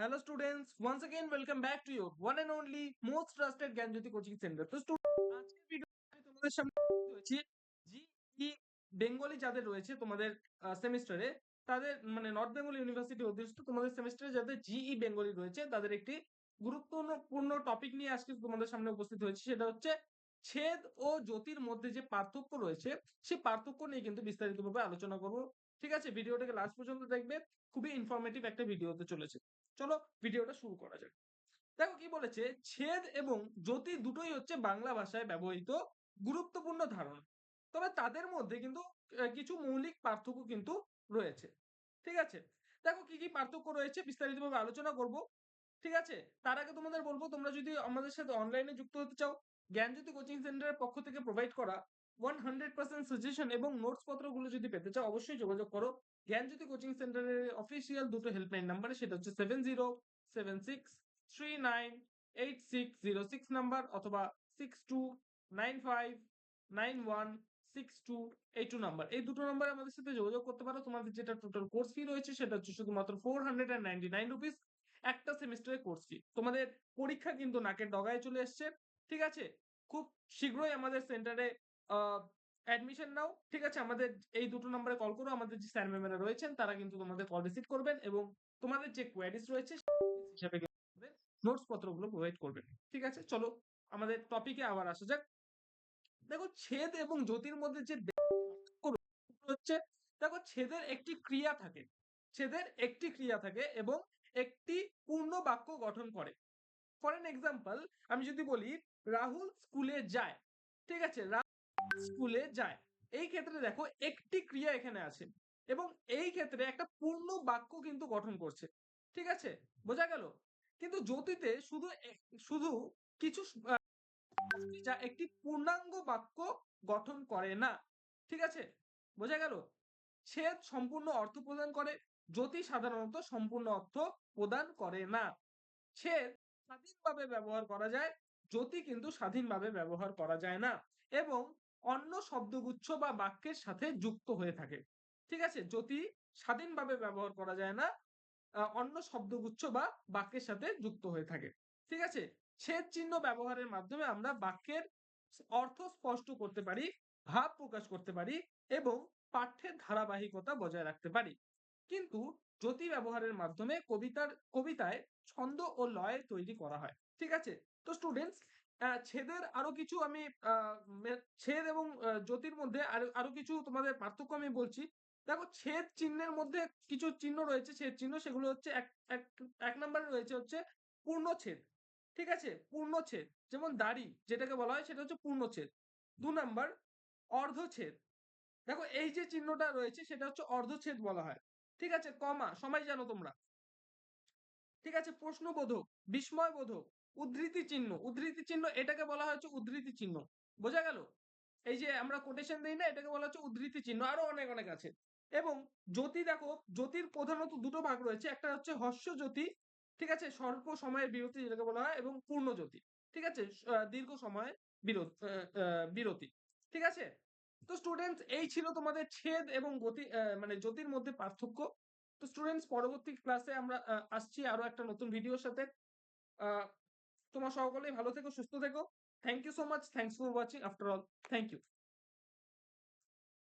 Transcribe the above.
Hello students, once again welcome back to your one and only most trusted Gyanjyoti coaching centre তো আজকের video আমি তোমাদের সামনে রয়েছি বেঙ্গলি যাদের রয়েছে তোমাদের সেমিস্টারে তাদের মানে নর্থ বেঙ্গল ইউনিভার্সিটি অধ্যুষিত তোমাদের সেমিস্টারে যাদের জিই বেঙ্গলি রয়েছে তাদের একটি গুরুত্বপূর্ণ টপিক নিয়ে আজকে তোমাদের সামনে উপস্থিত হয়েছে সেটা হচ্ছে ছেদ ও জ্যোতির মধ্যে যে পার্থক্য রয়েছে সেই পার্থক্য নিয়ে কিন্তু বিস্তারিতভাবে আলোচনা করব। ঠিক আছে? ভিডিওটাকে লাস্ট পর্যন্ত দেখবে। খুবই ইনফরমেটিভ একটা ভিডিও হতে চলেছে। চলো ভিডিওটা শুরু করা যাক। দেখো কি বলেছে? ছেদ এবং জ্যোতি দুটোই হচ্ছে বাংলা ভাষায় ব্যবহৃত গুরুত্বপূর্ণ ধারণা। তবে তাদের মধ্যে কিন্তু কিছু মৌলিক পার্থক্য কিন্তু রয়েছে। ঠিক আছে? দেখো কি কি পার্থক্য রয়েছে? বিস্তারিতভাবে আলোচনা করব। ঠিক আছে? তার আগে তোমাদের বলব, তোমরা যদি আমাদের সাথে অনলাইনে যুক্ত হতে চাও, জ্ঞানজ্যোতি কোচিং সেন্টারের পক্ষ থেকে প্রোভাইড করা ওয়ান হান্ড্রেড পার্সেন্ট সাজেশন এবং নোটস পত্রগুলো যদি পেতে চাও, অবশ্যই যোগাযোগ করো। জ্ঞানজ্যোতি কোচিং সেন্টারের অফিসিয়াল দুটো হেল্পলাইন নাম্বারে সেটা হচ্ছে seven zero seven six three nine eight six zero six number অথবা six two nine five nine one six two এই টু নাম্বার এই দুটো নাম্বারে আমাদের সাথে যোগাযোগ করতে পারো। তোমাদের যেটা টোটাল কোর্স ফি রয়েছে, সেটা হচ্ছে শুধুমাত্র four hundred and ninety nine rupees একটা সেমিস্টারের কোর্স ফি তোমাদের পরীক্ষা কিন্তু নাকের ডগায় চলে এসছে। ঠিক আছে? খুব শীঘ্রই আমাদের সেন্টারে অ্যাডমিশন নাও। ঠিক আছে, আমাদের এই দুটো নম্বরে কল করো। আমাদের যে স্যার ম্যামেরা রয়েছেন, তারা কিন্তু তোমাদের কল রিসিভ করবেন এবং তোমাদের যে কোয়ারিজ রয়েছে হিসাবে নোটস পত্রগুলো প্রোভাইড করবেন। ঠিক আছে, চলো আমাদের টপিকে আবার আসা যাক। দেখো, ছেদ এবং জ্যোতির মধ্যে যে হচ্ছে দেখো, ছেদের একটি ক্রিয়া থাকে। ছেদের একটি ক্রিয়া থাকে এবং একটি পূর্ণ বাক্য গঠন করে। ফর এন এক্সাম্পল আমি যদি বলি, রাহুল স্কুলে যায়। ঠিক আছে স্কুলে যায়। এই ক্ষেত্রে দেখো একটি ক্রিয়া এখানে আছে এবং এই ক্ষেত্রে একটা পূর্ণ বাক্য কিন্তু গঠন করছে। ঠিক আছে? বোঝা গেল? কিন্তু জ্যোতিতে শুধু শুধু কিছু যা একটি পূর্ণাঙ্গ বাক্য গঠন করে না। ঠিক আছে? বোঝা গেল? ছেদ সম্পূর্ণ অর্থ প্রদান করে, জ্যোতি সাধারণত সম্পূর্ণ অর্থ প্রদান করে না। ছেদ স্বাধীনভাবে ব্যবহার করা যায়, জ্যোতি কিন্তু স্বাধীনভাবে ব্যবহার করা যায় না। এবং অন্য শব্দগুচ্ছ বা বাক্যের সাথে যুক্ত হয়ে থাকে। ঠিক আছে? জ্যোতি স্বাধীনভাবে ব্যবহার করা যায় না অন্য শব্দগুচ্ছ বা বাক্যের সাথে যুক্ত হয়ে থাকে। ঠিক আছে? ছেদ চিহ্ন ব্যবহারের মাধ্যমে আমরা বাক্যের অর্থ স্পষ্ট করতে পারি, ভাব প্রকাশ করতে পারি এবং পাঠ্যের ধারাবাহিকতা বজায় রাখতে পারি। কিন্তু জ্যোতি ব্যবহারের মাধ্যমে কবিতার, কবিতায় ছন্দ ও লয় তৈরি করা হয়। ঠিক আছে? তো স্টুডেন্টস ছেদের আরও কিছু আমি ছেদ এবং জ্যোতির মধ্যে আরও কিছু তোমাদের পার্থক্য আমি বলছি। দেখো ছেদ চিহ্নের মধ্যে কিছু চিহ্ন রয়েছে, ছেদ চিহ্ন সেগুলো হচ্ছে এক এক রয়েছে হচ্ছে পূর্ণচ্ছেদ ঠিক আছে? পূর্ণচ্ছেদ যেমন দাড়ি যেটাকে বলা হয় সেটা হচ্ছে পূর্ণচ্ছেদ দু নাম্বার অর্ধচ্ছেদ দেখো এই যে চিহ্নটা রয়েছে সেটা হচ্ছে অর্ধচ্ছেদ বলা হয়, ঠিক আছে? কমা সময় জানো তোমরা, ঠিক আছে? প্রশ্নবোধক, বিস্ময়বোধক উদ্ধৃতি চিহ্ন উদ্ধৃতি চিহ্ন এটাকে বলা হচ্ছে উদ্ধৃতি চিহ্ন। বোঝা গেল? এই যে আমরা কোটেশন দিই না, এটাকে বলা হচ্ছে উদ্ধৃতি চিহ্ন, আরও অনেক অনেক আছে। এবং জ্যোতি দেখো, জ্যোতির প্রধানত দুটো ভাগ রয়েছে, একটা হচ্ছে হর্ষ জ্যোতি, ঠিক আছে স্বল্প সময়ের বিরতি যেটাকে বলা হয়, এবং পূর্ণ জ্যোতি, ঠিক আছে দীর্ঘ সময়ের বিরতি বিরতি, ঠিক আছে? তো স্টুডেন্টস এই ছিল তোমাদের ছেদ এবং গতি মানে জ্যোতির মধ্যে পার্থক্য। তো স্টুডেন্টস পরবর্তী ক্লাসে আমরা আসছি আরও একটা নতুন ভিডিওর সাথে। তোমার সকলেই ভালো থেকো, সুস্থ থেকো। Thank you so much thanks for watching after all thank you